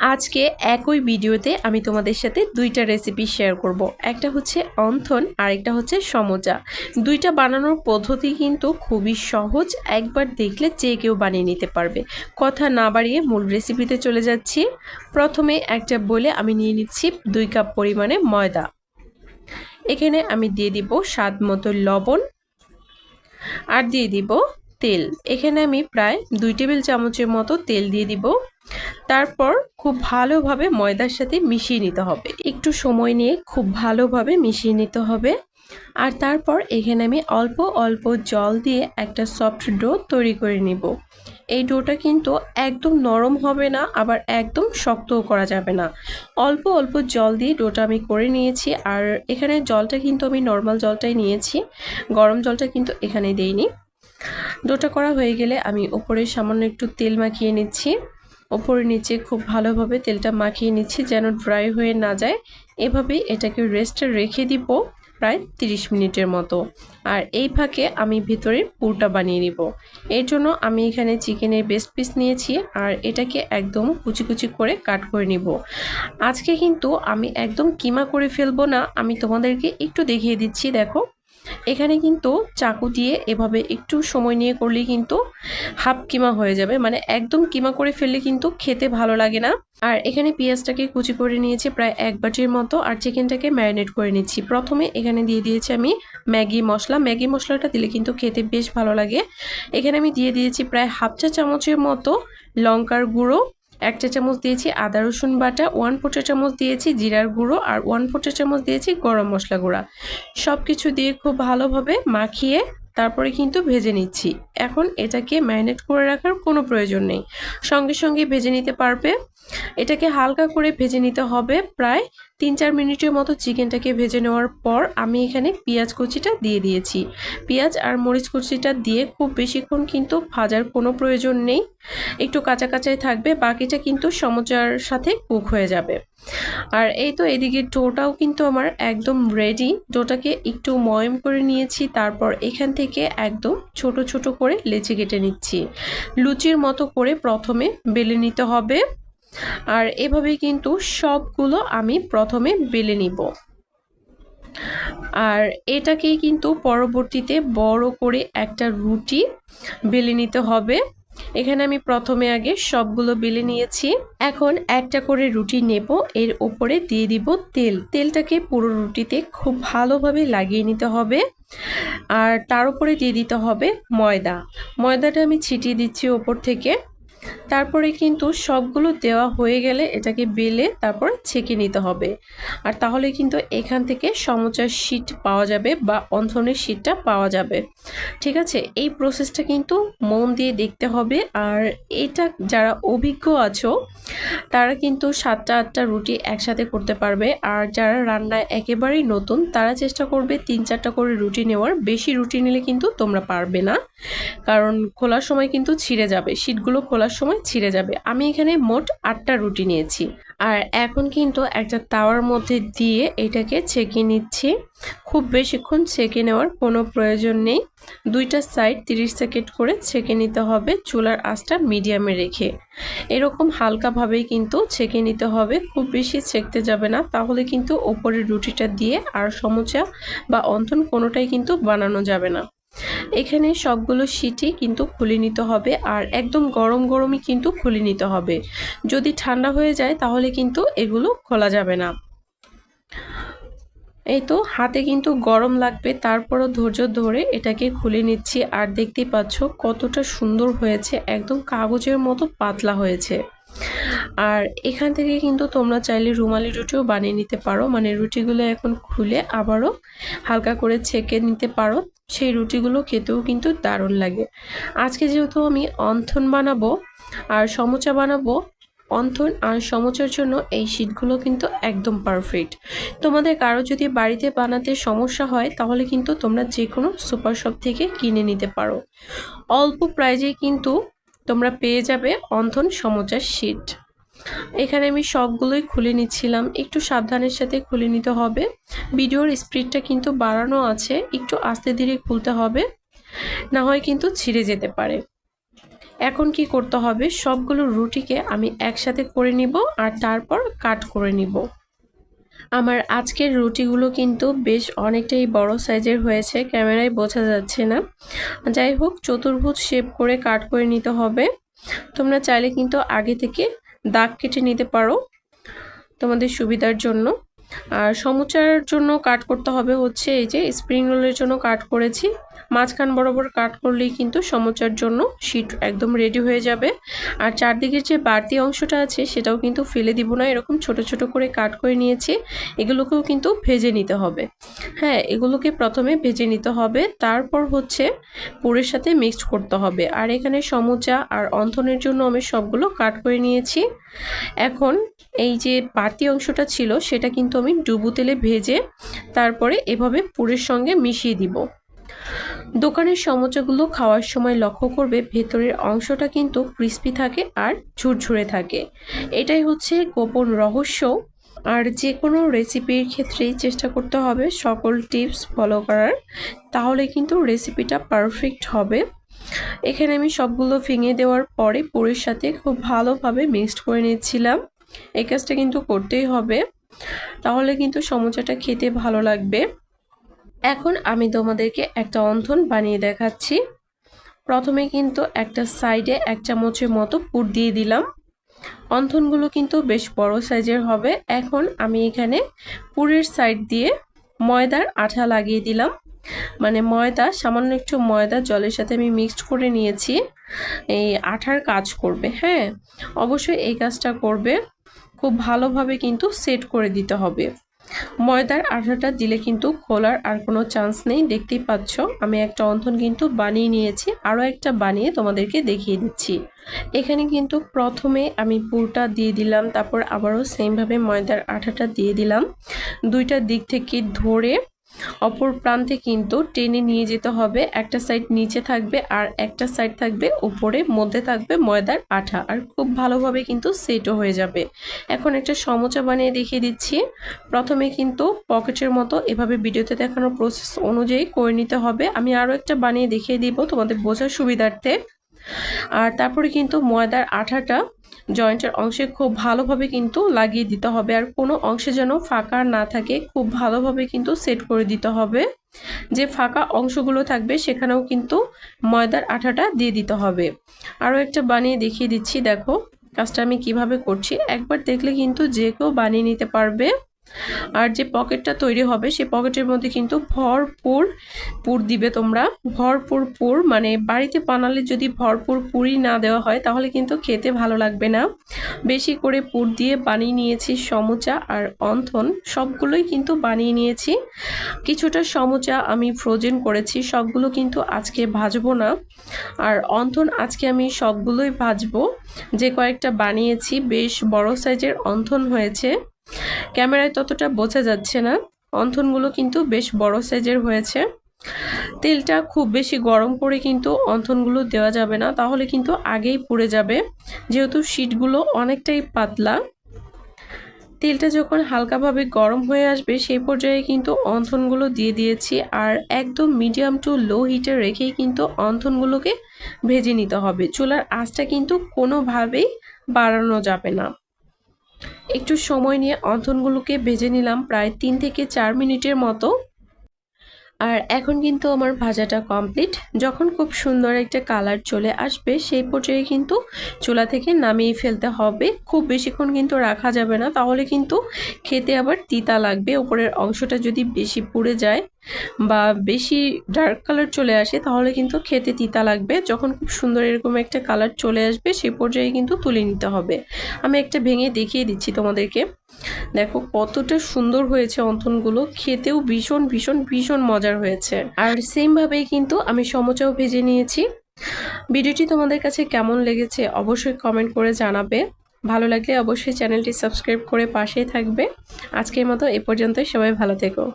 আজকে একই ভিডিওতে আমি তোমাদের সাথে দুইটা রেসিপি শেয়ার করব। একটা হচ্ছে অন্থন আর একটা হচ্ছে সমোচা দুইটা বানানোর পদ্ধতি কিন্তু খুবই সহজ, একবার দেখলে যে কেউ বানিয়ে নিতে পারবে। কথা না বাড়িয়ে মূল রেসিপিতে চলে যাচ্ছি। প্রথমে একটা বলে আমি নিয়ে নিচ্ছি দুই কাপ পরিমাণে ময়দা। এখানে আমি দিয়ে দিব স্বাদ মতো লবণ। আর দিয়ে দিব তেল। এখানে আমি প্রায় দুই টেবিল চামচের মতো তেল দিয়ে দিব। তারপর খুব ভালোভাবে ময়দার সাথে মিশিয়ে নিতে হবে। একটু সময় নিয়ে খুব ভালোভাবে মিশিয়ে নিতে হবে। আর তারপর এখানে আমি অল্প অল্প জল দিয়ে একটা সফট ডো তৈরি করে নিব। এই ডোটা কিন্তু একদম নরম হবে না, আবার একদম শক্তও করা যাবে না। অল্প অল্প জল দিয়ে ডোটা আমি করে নিয়েছি। আর এখানে জলটা কিন্তু আমি নর্মাল জলটাই নিয়েছি। গরম জলটা কিন্তু এখানে দেইনি। ডোটা করা হয়ে গেলে আমি ওপরে সামান্য একটু তেল মাখিয়ে নিচ্ছি। ওপরে নিচে খুব ভালোভাবে তেলটা মাখিয়ে নিচ্ছি যেন ড্রাই হয়ে না যায়। এভাবেই এটাকে রেস্টে রেখে দিব প্রায় 30 মিনিটের মতো। আর এই ফাঁকে আমি ভিতরে পুরটা বানিয়ে নিব। এর জন্য আমি এখানে চিকেনের বেস্ট পিস নিয়েছি আর এটাকে একদম কুচি কুচি করে কাট করে নিব। আজকে কিন্তু আমি একদম কিমা করে ফেলব না। আমি তোমাদেরকে একটু দেখিয়ে দিচ্ছি, দেখো। এখানে কিন্তু চাকু দিয়ে এভাবে একটু সময় নিয়ে করলে কিন্তু হাফ কিমা হয়ে যাবে। মানে একদম কিমা করে ফেললে কিন্তু খেতে ভালো লাগে না। আর এখানে পেঁয়াজটাকে কুচি করে নিয়েছি প্রায় এক বাটির মতো আর চিকেনটাকে ম্যারিনেট করে নিচ্ছি। প্রথমে এখানে দিয়ে দিয়েছি আমি ম্যাগি মশলা। ম্যাগি মশলাটা দিলে কিন্তু খেতে বেশ ভালো লাগে। এখানে আমি দিয়ে দিয়েছি প্রায় হাফ চা চামচের মতো লঙ্কার গুঁড়ো। এক চা চামচ দিয়েছি আদা, রসুন বাটা ওয়ান ফোটা চামচ দিয়েছি জিরার গুঁড়ো আর ওয়ান ফোটা চামচ দিয়েছি গরম মশলা গুঁড়া। সব কিছু দিয়ে খুব ভালোভাবে মাখিয়ে তারপরে কিন্তু ভেজে নিচ্ছি। এখন এটাকে ম্যারিনেট করে রাখার কোনো প্রয়োজন নেই। সঙ্গে সঙ্গে ভেজে নিতে পারবে। এটাকে হালকা করে ভেজে নিতে হবে প্রায় তিন চার মিনিটের মতো চিকেনটাকে ভেজে নেওয়ার পর আমি এখানে পেঁয়াজ কুচিটা দিয়ে দিয়েছি। পেঁয়াজ আর মরিচ কুচিটা দিয়ে খুব বেশিক্ষণ কিন্তু ভাজার কোনো প্রয়োজন নেই। একটু কাঁচা কাঁচাই থাকবে, বাকিটা কিন্তু সমচার সাথে কুক হয়ে যাবে। আর এই তো এদিকে ডোটাও কিন্তু আমার একদম রেডি ডোটাকে একটু ময়ম করে নিয়েছি, তারপর এখান থেকে একদম ছোট ছোট করে লেচি কেটে নিচ্ছি। লুচির মতো করে প্রথমে বেলে নিতে হবে। আর এভাবে কিন্তু সবগুলো আমি প্রথমে বেলে নিব। আর এটাকেই কিন্তু পরবর্তীতে বড় করে একটা রুটি বেলে নিতে হবে। এখানে আমি প্রথমে আগে সবগুলো বেলে নিয়েছি। এখন একটা করে রুটি নেব, এর ওপরে দিয়ে দিব তেল। তেলটাকে পুরো রুটিতে খুব ভালোভাবে লাগিয়ে নিতে হবে। আর তার উপরে দিয়ে দিতে হবে ময়দা। ময়দাটা আমি ছিটিয়ে দিচ্ছি ওপর থেকে। তারপরে কিন্তু সবগুলো দেওয়া হয়ে গেলে এটাকে বেলে তারপর ছেঁকে নিতে হবে। আর তাহলে কিন্তু এখান থেকে সমচার শীট পাওয়া যাবে বা অন্থনের শীটটা পাওয়া যাবে। ঠিক আছে? এই প্রসেসটা কিন্তু মন দিয়ে দেখতে হবে। আর এটা যারা অভিজ্ঞ আছো, তারা কিন্তু সাতটা, আটটা রুটি একসাথে করতে পারবে। আর যারা রান্নায় একেবারেই নতুন, তারা চেষ্টা করবে তিন, চারটা করে রুটি নেওয়ার। বেশি রুটি নিলে কিন্তু তোমরা পারবে না। কারণ খোলার সময় কিন্তু ছিঁড়ে যাবে। শীটগুলো খোলার সময় ছিঁড়ে যাবে। আমি এখানে মোট আটটা রুটি নিয়েছি। আর এখন কিন্তু একটা তাওয়ার মধ্যে দিয়ে এটাকে ছেঁকে নিচ্ছি। খুব বেশিক্ষণ ছেঁকে নেওয়ার কোনো প্রয়োজন নেই। দুইটা সাইড 30 সেকেন্ড করে ছেঁকে নিতে হবে চুলার আঁচটা মিডিয়ামে রেখে। এরকম হালকাভাবেই কিন্তু ছেঁকে নিতে হবে। খুব বেশি ছেঁকতে যাবে না। তাহলে কিন্তু ওপরের রুটিটা দিয়ে আর সমোচা বা অন্থন কোনোটাই কিন্তু বানানো যাবে না। এখানে সবগুলো সিটি কিন্তু খুলে নিতে হবে আর একদম গরম গরমই কিন্তু খুলে নিতে হবে। যদি ঠান্ডা হয়ে যায় তাহলে কিন্তু এগুলো খোলা যাবে না। এই তো হাতে কিন্তু গরম লাগবে, তারপরও ধৈর্য ধরে এটাকে খুলে নিচ্ছি। আর দেখতেই পাচ্ছ কতটা সুন্দর হয়েছে, একদম কাগজের মতো পাতলা হয়েছে। আর এখান থেকে কিন্তু তোমরা চাইলে রুমালি রুটিও বানিয়ে নিতে পারো। মানে রুটিগুলো এখন খুলে আবারও হালকা করে ছেঁকে নিতে পারো। সেই রুটিগুলো খেতেও কিন্তু দারুণ লাগে। আজকে যেহেতু আমি অন্থন বানাবো আর সমোচা বানাবো, অন্থন আর সমোচার জন্য এই শীটগুলো কিন্তু একদম পারফেক্ট তোমাদের কারও যদি বাড়িতে বানাতে সমস্যা হয়, তাহলে কিন্তু তোমরা যে কোনো সুপার শপ থেকে কিনে নিতে পারো। অল্প প্রাইজে কিন্তু তোমরা পেয়ে যাবে অন্থন সমোচার শীট এখানে আমি সবগুলোই খুলে নিচ্ছিলাম। একটু সাবধানের সাথে খুলে নিতে হবে। ভিডিওর স্পিডটা কিন্তু বাড়ানো আছে। একটু আস্তে ধীরে খুলতে হবে। না হয় কিন্তু ছিঁড়ে যেতে পারে। এখন কি করতে হবে? সবগুলো রুটিকে আমি একসাথে করে নিব আর তারপর কাট করে নিব। আমার আজকের রুটিগুলো কিন্তু বেশ অনেকটাই বড় সাইজের হয়েছে। ক্যামেরায় বোঝা যাচ্ছে না। যাই হোক, চতুর্ভুজ শেপ করে কাট করে নিতে হবে। তোমরা চাইলে কিন্তু আগে থেকে দাগ কেটে নিতে পারো তোমাদের সুবিধার জন্য। আর সমুচার জন্য কাট করতে হবে হচ্ছে এই যে স্প্রিং রোলের জন্য কাট করেছি। মাঝখান বরাবর কাট করলেই কিন্তু সমুচার জন্য শীট একদম রেডি হয়ে যাবে। আর চারদিকের যে বাড়তি অংশটা আছে, সেটাও কিন্তু ফেলে দিব না। এরকম ছোট ছোট করে কাট করে নিয়েছি। এগুলোকেও কিন্তু ভেজে নিতে হবে। হ্যাঁ এগুলোকে প্রথমে ভেজে নিতে হবে। তারপর হচ্ছে পুরের সাথে মিক্সড করতে হবে। আর এখানে সমুচা আর অন্থনের জন্য আমি সবগুলো কাট করে নিয়েছি। এখন এই যে বাড়তি অংশটা ছিল, সেটা কিন্তু আমি ডুবু তেলে ভেজে তারপরে এভাবে পুরের সঙ্গে মিশিয়ে দিব। দোকানের সমোচাগুলো খাওয়ার সময় লক্ষ্য করবে ভেতরের অংশটা কিন্তু ক্রিস্পি থাকে আর ঝুরঝুরে থাকে। এটাই হচ্ছে গোপন রহস্য। আর যে কোনো রেসিপির ক্ষেত্রেই চেষ্টা করতে হবে সকল টিপস ফলো করার, তাহলে কিন্তু রেসিপিটা পারফেক্ট হবে। এখানে আমি সবগুলো ভেঙে দেওয়ার পরে পুরের সাথে খুব ভালোভাবে মিক্সড করে নিচ্ছিলাম। এই কাজটা কিন্তু করতেই হবে। তাহলে কিন্তু সমোচাটা খেতে ভালো লাগবে। এখন আমি তোমাদেরকে একটা অন্থন বানিয়ে দেখাচ্ছি। প্রথমে কিন্তু একটা সাইডে এক চামচের মতো পুর দিয়ে দিলাম। অন্থনগুলো কিন্তু বেশ বড় সাইজের হবে। এখন আমি এখানে পুরের সাইড দিয়ে ময়দার আঠা লাগিয়ে দিলাম। মানে ময়দা, সামান্য একটু ময়দা জলের সাথে আমি মিক্সড করে নিয়েছি। এই আঠার কাজ করবে হ্যাঁ? অবশ্যই এই কাজটা করবে। খুব ভালোভাবে কিন্তু সেট করে দিতে হবে। ময়দার আঠাটা দিলে কিন্তু খোলার আর কোনো চান্স নেই। দেখতেই পাচ্ছ, আমি একটা অন্ধন কিন্তু বানিয়ে নিয়েছি। আরও একটা বানিয়ে তোমাদেরকে দেখিয়ে দিচ্ছি। এখানে কিন্তু প্রথমে আমি পুরটা দিয়ে দিলাম, তারপর আবারও সেমভাবে ময়দার আঠাটা দিয়ে দিলাম। দুইটা দিক থেকে ধরে অপর প্রান্তে কিন্তু টেনে নিয়ে যেতে হবে। একটা সাইড নিচে থাকবে আর একটা সাইড থাকবে উপরে, মধ্যে থাকবে ময়দার আঠা। আর খুব ভালোভাবে কিন্তু সেটও হয়ে যাবে। এখন একটা সমোচা বানিয়ে দেখিয়ে দিচ্ছি। প্রথমে কিন্তু পকেটের মতো এভাবে ভিডিওতে দেখানোর প্রসেস অনুযায়ী করে নিতে হবে। আমি আরও একটা বানিয়ে দেখিয়ে দিব তোমাদের বোঝার সুবিধার্থে। আর তারপরে কিন্তু ময়দার আঠাটা জয়েন্টের অংশে খুব ভালোভাবে কিন্তু লাগিয়ে দিতে হবে আর কোনো অংশে যেন ফাঁকা না থাকে, খুব ভালোভাবে কিন্তু সেট করে দিতে হবে। যে ফাঁকা অংশগুলো থাকবে সেখানেও কিন্তু ময়দার আঠাটা দিয়ে দিতে হবে। আরও একটা বানিয়ে দেখিয়ে দিচ্ছি, দেখো। কাজটা আমি কীভাবে করছি, একবার দেখলে কিন্তু যে কেউ বানিয়ে নিতে পারবে। আর যে পকেটটা তৈরি হবে সেই পকেটের মধ্যে কিন্তু ভরপুর পুর দিবে তোমরা। ভরপুর পুর মানে বাড়িতে বানালে যদি ভরপুর পুরি না দেওয়া হয়, তাহলে কিন্তু খেতে ভালো লাগবে না। বেশি করে পুর দিয়ে বানিয়ে নিয়েছি সমুচা আর অন্থন, সবগুলোই কিন্তু বানিয়ে নিয়েছি। কিছুটা সমুচা আমি ফ্রোজেন করেছি, সবগুলো কিন্তু আজকে ভাজবো না। আর অন্থন আজকে আমি সবগুলোই ভাজবো। যে কয়েকটা বানিয়েছি, বেশ বড় সাইজের অন্থন হয়েছে। ক্যামেরায় ততটা বোঝা যাচ্ছে না। অন্থনগুলো কিন্তু বেশ বড় সাইজের হয়েছে। তেলটা খুব বেশি গরম করে কিন্তু অন্থনগুলো দেওয়া যাবে না, তাহলে কিন্তু আগেই পুড়ে যাবে। যেহেতু শিটগুলো অনেকটাই পাতলা। তেলটা যখন হালকাভাবে গরম হয়ে আসবে, সেই পর্যায়ে কিন্তু অন্থনগুলো দিয়ে দিয়েছি আর একদম মিডিয়াম টু লো হিটে রেখেই কিন্তু অন্থনগুলোকে ভেজে নিতে হবে। চুলার আঁচটা কিন্তু কোনোভাবেই বাড়ানো যাবে না। একটু সময় নিয়ে অন্থনগুলোকে ভেজে নিলাম প্রায় তিন থেকে চার মিনিটের মতো। আর এখন কিন্তু আমার ভাজাটা কমপ্লিট। যখন খুব সুন্দর একটা কালার চলে আসবে, সেই পর্যায়ে কিন্তু চুলা থেকে নামিয়ে ফেলতে হবে। খুব বেশিক্ষণ কিন্তু রাখা যাবে না, তাহলে কিন্তু খেতে আবার তিতা লাগবে। ওপরের অংশটা যদি বেশি পুড়ে যায় বা বেশি ডার্ক কালার চলে আসে, তাহলে কিন্তু খেতে তিতা লাগবে। যখন খুব সুন্দর এরকম একটা কালার চলে আসবে সেই পর্যায়ে কিন্তু তুলে নিতে হবে। আমি একটা ভেঙে দেখিয়ে দিচ্ছি তোমাদেরকে। দেখো কতটা সুন্দর হয়েছে অন্থনগুলো খেতেও ভীষণ ভীষণ ভীষণ মজার হয়েছে। আর সেমভাবেই কিন্তু আমি সমচাও ভেজে নিয়েছি। ভিডিওটি তোমাদের কাছে কেমন লেগেছে অবশ্যই কমেন্ট করে জানাবে। ভালো লাগলে অবশ্যই চ্যানেলটি সাবস্ক্রাইব করে পাশেই থাকবে। আজকের মতো এ পর্যন্তই, সবাই ভালো থেকো।